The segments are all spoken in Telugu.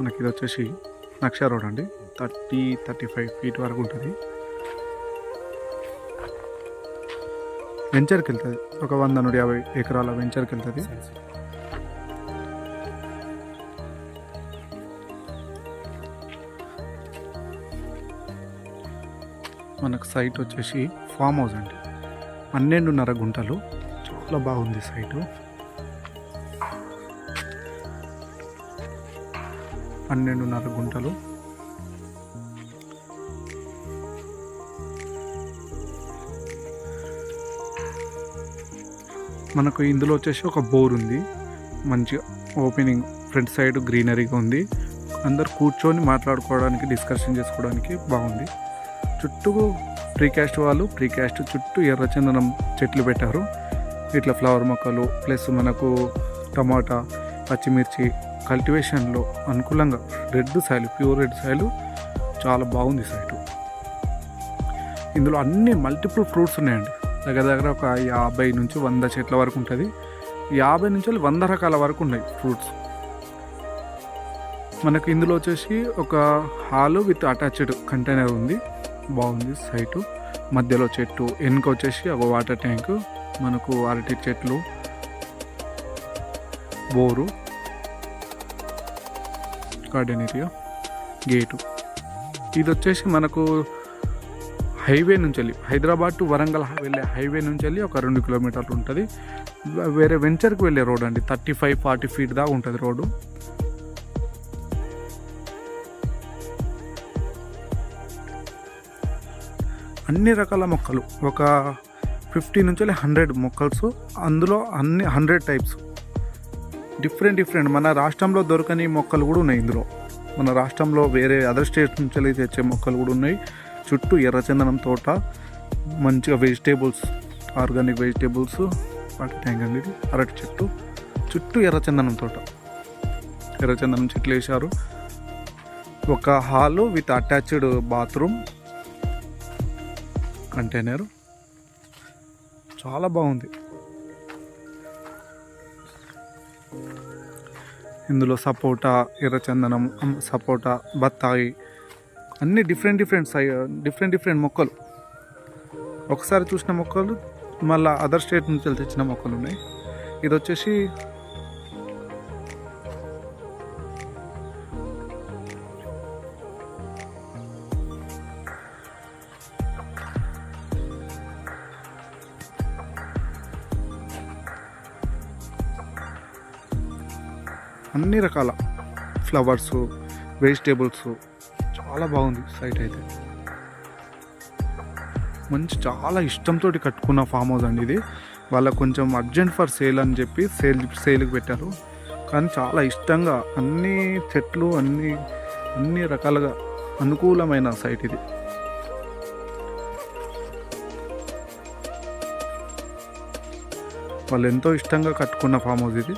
మనకి ఇది వచ్చేసి నక్ష రోడ్ అండి థర్టీ థర్టీ ఫైవ్ ఫీట్ వరకు ఉంటుంది. వెంచర్కి వెళ్తుంది ఒక వంద నూట యాభై ఎకరాల వెంచర్కి వెళ్తుంది మనకు సైట్ వచ్చేసి ఫామ్ హౌస్ అండి. పన్నెండున్నర గుంటలు. చాలా బాగుంది సైటు. పన్నెండున్నర గుంటలు. మనకు ఇందులో వచ్చేసి ఒక బోర్ ఉంది. మంచిగా ఓపెనింగ్ ఫ్రంట్ సైడ్ గ్రీనరీగా ఉంది. అందరు కూర్చొని మాట్లాడుకోవడానికి డిస్కషన్ చేసుకోవడానికి బాగుంది. చుట్టూ ప్రీకాస్ట్ వాళ్ళు ప్రీకాస్ట్ చుట్టూ ఎర్రచందనం చెట్లు పెట్టారు. ఇట్లా ఫ్లవర్ మొక్కలు ప్లస్ మనకు టమాటా పచ్చిమిర్చి కల్టివేషన్లో అనుకూలంగా red soil pure red soil చాలా బాగుంది సైటు. ఇందులో అన్ని మల్టిపుల్ ఫ్రూట్స్ ఉన్నాయండి. దగ్గర దగ్గర ఒక యాభై నుంచి వంద చెట్ల వరకు ఉంటుంది. యాభై నుంచి వంద రకాల వరకు ఉన్నాయి ఫ్రూట్స్. మనకు ఇందులో వచ్చేసి ఒక హాలు విత్ అటాచ్డ్ కంటైనర్ ఉంది. బాగుంది సైటు. మధ్యలో చెట్టు వెనుక వచ్చేసి ఒక వాటర్ ట్యాంక్ మనకు అరటి చెట్లు బోరు. Garden area gate. ఇది వచ్చేసి మనకు హైవే నుంచి వెళ్ళి హైదరాబాద్ టు వరంగల్ వెళ్ళే హైవే నుంచి వెళ్ళి ఒక రెండు కిలోమీటర్లు ఉంటుంది. వేరే వెంచర్కి వెళ్ళే రోడ్ అండి థర్టీ ఫైవ్ ఫార్టీ ఫీట్ దాకా ఉంటుంది రోడ్డు. అన్ని రకాల మొక్కలు ఒక ఫిఫ్టీ నుంచి హండ్రెడ్ మొక్కల్స్ అందులో అన్ని హండ్రెడ్ టైప్స్. Different different. మన రాష్ట్రంలో దొరకని మొక్కలు కూడా ఉన్నాయి ఇందులో. మన రాష్ట్రంలో వేరే అదర్ స్టేట్స్ నుంచి వెళ్ళి తెచ్చే మొక్కలు కూడా ఉన్నాయి. చుట్టూ ఎర్రచందనం తోట మంచిగా వెజిటేబుల్స్ ఆర్గానిక్ వెజిటేబుల్స్ వాటి ట్యాంక్ అండి అరటి చెట్టు. చుట్టూ ఎర్రచందనం తోట. ఎర్రచందనం చెట్లు వేశారు. ఒక hall with attached bathroom container చాలా బాగుంది. ఇందులో సపోటా ఎర్రచందనం సపోటా బత్తాయి అన్ని డిఫరెంట్ డిఫరెంట్ సై డిఫరెంట్ డిఫరెంట్ మొక్కలు. ఒకసారి చూసిన మొక్కలు మళ్ళీ అదర్ స్టేట్ నుంచి తెచ్చిన మొక్కలు ఉన్నాయి. ఇది వచ్చేసి అన్ని రకాల ఫ్లవర్స్ వెజిటేబుల్స్. చాలా బాగుంది సైట్ అయితే. మంచి చాలా ఇష్టంతో కట్టుకున్న ఫామ్ హౌస్ అండి ఇది. వాళ్ళ కొంచెం అర్జెంట్ ఫర్ సేల్ అని చెప్పి సేల్ సేల్కి పెట్టారు. కానీ చాలా ఇష్టంగా అన్ని చెట్లు అన్ని అన్ని రకాలుగా అనుకూలమైన సైట్ ఇది. వాళ్ళు ఎంతో ఇష్టంగా కట్టుకున్న ఫామ్ హౌస్ ఇది.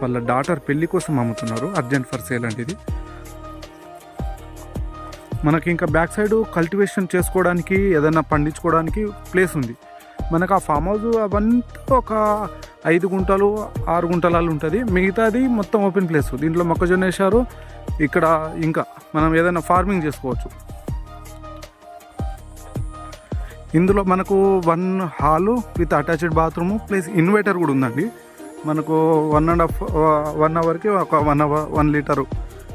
వాళ్ళ డాటర్ పెళ్ళి కోసం అమ్ముతున్నారు అర్జెంట్ ఫర్ సేల్ అంటే ఇది మనకి ఇంకా బ్యాక్ సైడ్ కల్టివేషన్ చేసుకోవడానికి ఏదైనా పండించుకోవడానికి ప్లేస్ ఉంది. మనకు ఆ ఫామ్ హౌస్ అవంతా ఒక ఐదు గుంటలు ఆరు గుంటలాలు ఉంటుంది. మిగతాది మొత్తం ఓపెన్ ప్లేస్. దీంట్లో మొక్కజొన్న వేశారు. ఇక్కడ ఇంకా మనం ఏదైనా ఫార్మింగ్ చేసుకోవచ్చు. ఇందులో మనకు one hall with attached bathroom plus inverter కూడా ఉందండి. మనకు వన్ అండ్ హాఫ్ వన్ అవర్కి ఒక one hour one litre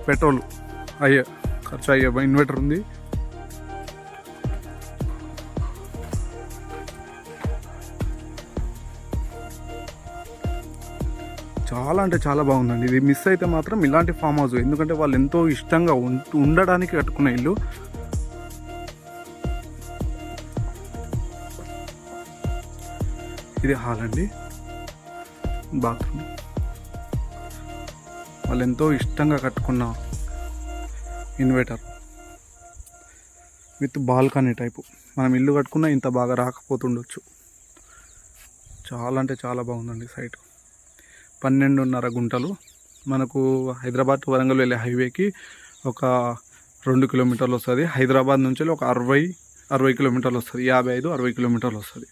petrol అయ్యే ఖర్చు అయ్యే ఇన్వర్టర్ ఉంది. చాలా అంటే చాలా బాగుందండి. ఇది మిస్ అయితే మాత్రం ఇలాంటి ఫామ్ హౌస్ ఎందుకంటే వాళ్ళు ఎంతో ఇష్టంగా ఉండడానికి కట్టుకున్న ఇల్లు. ఇది హాల్ అండి. బాత్రూమ్. వాళ్ళు ఎంతో ఇష్టంగా కట్టుకున్న ఇన్వర్టర్ విత్ బాల్కనీ టైపు. మనం ఇల్లు కట్టుకున్నా ఇంత బాగా రాకపోతుండొచ్చు. చాలా అంటే చాలా బాగుందండి సైట్. పన్నెండున్నర గుంటలు. మనకు హైదరాబాద్ వరంగల్ వెళ్ళే హైవేకి ఒక రెండు కిలోమీటర్లు వస్తుంది. హైదరాబాద్ నుంచి ఒక అరవై అరవై కిలోమీటర్లు వస్తుంది. యాభై ఐదు అరవై కిలోమీటర్లు వస్తుంది.